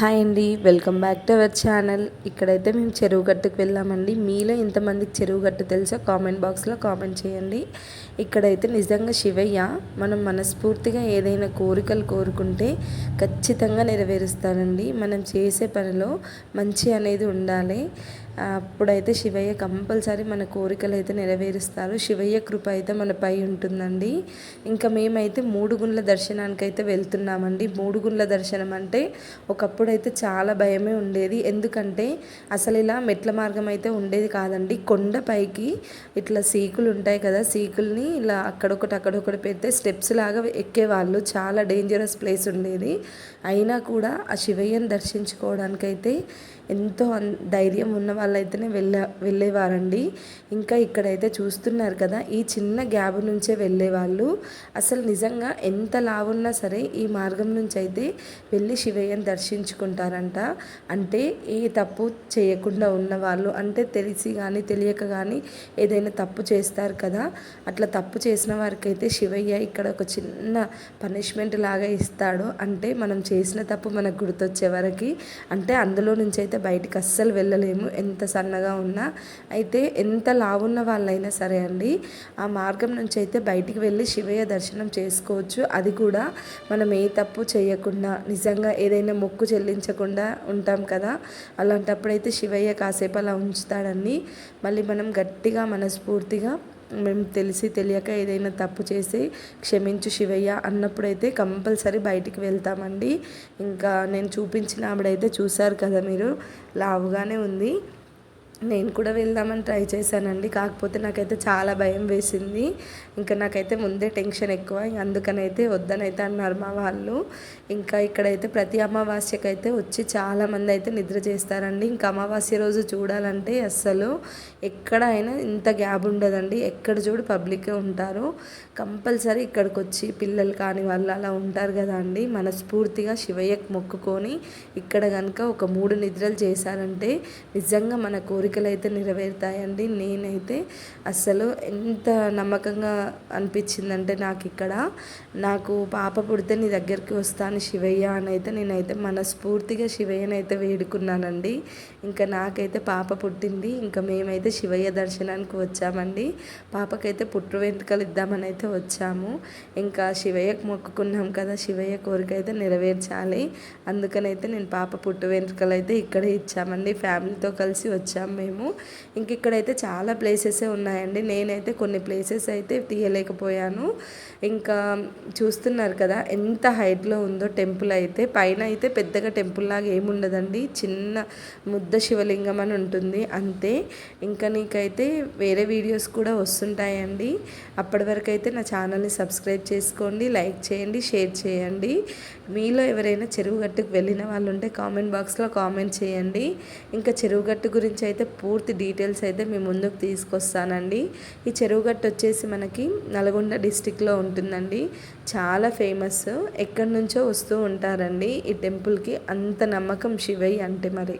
Hi అండి welcome back to our channel. ఇక్కడైతే మేము చెరువు గట్టుకు వెళ్ళామండి. మీలో ఇంతమందికి చెరువు గట్టు తెలుసో కామెంట్ బాక్స్లో కామెంట్ చేయండి. ఇక్కడైతే నిజంగా శివయ్య మనం మనస్ఫూర్తిగా ఏదైనా కోరికలు కోరుకుంటే ఖచ్చితంగా నెరవేరుస్తారండి. మనం చేసే పనిలో మంచి అనేది ఉండాలి. అప్పుడైతే శివయ్య కంపల్సరీ మన కోరికలు అయితే నెరవేరుస్తారు. శివయ్య కృప అయితే మనపై ఉంటుందండి. ఇంకా మేమైతే మూడు గుండ్ల దర్శనానికి అయితే వెళ్తున్నామండి. మూడు గుండ్ల దర్శనం అంటే ఒకప్పుడు అయితే చాలా భయమే ఉండేది. ఎందుకంటే అసలు ఇలా మెట్ల మార్గం అయితే ఉండేది కాదండి. కొండపైకి ఇట్లా సీకులు ఉంటాయి కదా సీకుల్ని ఇలా అక్కడొకటి అక్కడొకటి పెడితే స్టెప్స్ లాగా ఎక్కేవాళ్ళు. చాలా డేంజరస్ ప్లేస్ ఉండేది. అయినా కూడా ఆ శివయ్యను దర్శించుకోవడానికైతే ఎంతో ధైర్యం ఉన్న వాళ్ళైతేనే వెళ్ళే వెళ్ళేవారండి. ఇంకా ఇక్కడైతే చూస్తున్నారు కదా ఈ చిన్న గ్యాబ్ నుంచే వెళ్ళేవాళ్ళు. అసలు నిజంగా ఎంత లావున్నా సరే ఈ మార్గం నుంచి అయితే వెళ్ళి శివయ్యను దర్శించుకుంటారంట. అంటే ఏ తప్పు చేయకుండా ఉన్నవాళ్ళు అంటే తెలిసి కానీ తెలియక కానీ ఏదైనా తప్పు చేస్తారు కదా అట్లా తప్పు చేసిన వారికైతే శివయ్య ఇక్కడ ఒక చిన్న పనిష్మెంట్ లాగా ఇస్తాడు. అంటే మనం చేసిన తప్పు మనకు గుర్తొచ్చే వరకు అంటే అందులో నుంచి అయితే బయటికి అస్సలు వెళ్ళలేము. ఎంత సన్నగా ఉన్నా అయితే ఎంత లావున్న వాళ్ళైనా సరే అండి ఆ మార్గం నుంచి అయితే బయటికి వెళ్ళి శివయ్య దర్శనం చేసుకోవచ్చు. అది కూడా మనం ఏ తప్పు చేయకుండా నిజంగా ఏదైనా మొక్కు చెల్లించకుండా ఉంటాం కదా. అలాంటప్పుడైతే శివయ్య కాసేపు అలా ఉంచుతాడని మళ్ళీ మనం గట్టిగా మనస్ఫూర్తిగా మేము తెలిసి తెలియక ఏదైనా తప్పు చేసి క్షమించు శివయ్య అన్నప్పుడైతే కంపల్సరీ బయటికి వెళ్తామండి. ఇంకా నేను చూపించిన ఆవిడైతే చూశారు కదా మీరు లావుగానే ఉంది. నేను కూడా వెళ్దామని ట్రై చేశానండి. కాకపోతే నాకైతే చాలా భయం వేసింది. ఇంకా నాకైతే ముందే టెన్షన్ ఎక్కువ. అందుకనైతే వద్దనైతే అన్నారు మా వాళ్ళు. ఇంకా ఇక్కడైతే ప్రతి అమావాస్యకైతే వచ్చి చాలామంది అయితే నిద్ర చేస్తారండి. ఇంకా అమావాస్య రోజు చూడాలంటే అస్సలు ఎక్కడైనా ఇంత గ్యాప్ ఉండదండి. ఎక్కడ చూడు పబ్లికే ఉంటారు. కంపల్సరీ ఇక్కడికి వచ్చి పిల్లలు కాని వాళ్ళు అలా ఉంటారు కదా అండి. మనస్ఫూర్తిగా శివయ్యకు మొక్కుకొని ఇక్కడ కనుక ఒక మూడు నిద్రలు చేశారంటే నిజంగా మన కోరిక కోరికలు అయితే నెరవేరుతాయండి. నేనైతే అసలు ఎంత నమ్మకంగా అనిపించిందంటే నాకు ఇక్కడ నాకు పాప పుడితే నీ దగ్గరికి వస్తాను శివయ్య అని అయితే నేనైతే మనస్ఫూర్తిగా శివయ్యని అయితే వేడుకున్నానండి. ఇంకా నాకైతే పాప పుట్టింది. ఇంకా మేమైతే శివయ్య దర్శనానికి వచ్చామండి. పాపకైతే పుట్టు వెంట్రుకలు ఇద్దామని అయితే వచ్చాము. ఇంకా శివయ్యకు మొక్కుకున్నాం కదా శివయ్య కోరిక అయితే నెరవేర్చాలి. అందుకనైతే నేను పాప పుట్టు వెంట్రుకలు అయితే ఇక్కడే ఇచ్చామండి. ఫ్యామిలీతో కలిసి వచ్చాము. మేము. ఇంక ఇక్కడైతే చాలా ప్లేసెస్ ఉన్నాయండి. నేనైతే కొన్ని ప్లేసెస్ అయితే తీయలేకపోయాను. ఇంకా చూస్తున్నారు కదా ఎంత హైట్లో ఉందో టెంపుల్ అయితే. పైన అయితే పెద్దగా టెంపుల్ లాగా ఏముండదండి చిన్న ముద్ద శివలింగం అని ఉంటుంది. అంతే. ఇంకా నీకైతే వేరే వీడియోస్ కూడా వస్తుంటాయండి. అప్పటి వరకు అయితే నా ఛానల్ని సబ్స్క్రైబ్ చేసుకోండి లైక్ చేయండి షేర్ చేయండి. మీలో ఎవరైనా చెరువు గట్టుకు వెళ్ళిన వాళ్ళు ఉంటే కామెంట్ బాక్స్లో కామెంట్ చేయండి. ఇంకా చెరువు గట్టు గురించి అయితే పూర్తి డీటెయిల్స్ అయితే మీ ముందుకు తీసుకొస్తానండి. ఈ చెరువుగట్టు వచ్చేసి మనకి నల్గొండ డిస్టిక్లో ఉంటుందండి. చాలా ఫేమస్. ఎక్కడి నుంచో వస్తూ ఉంటారండి. ఈ టెంపుల్కి అంత నమ్మకం శివయ్య అంటే మరి.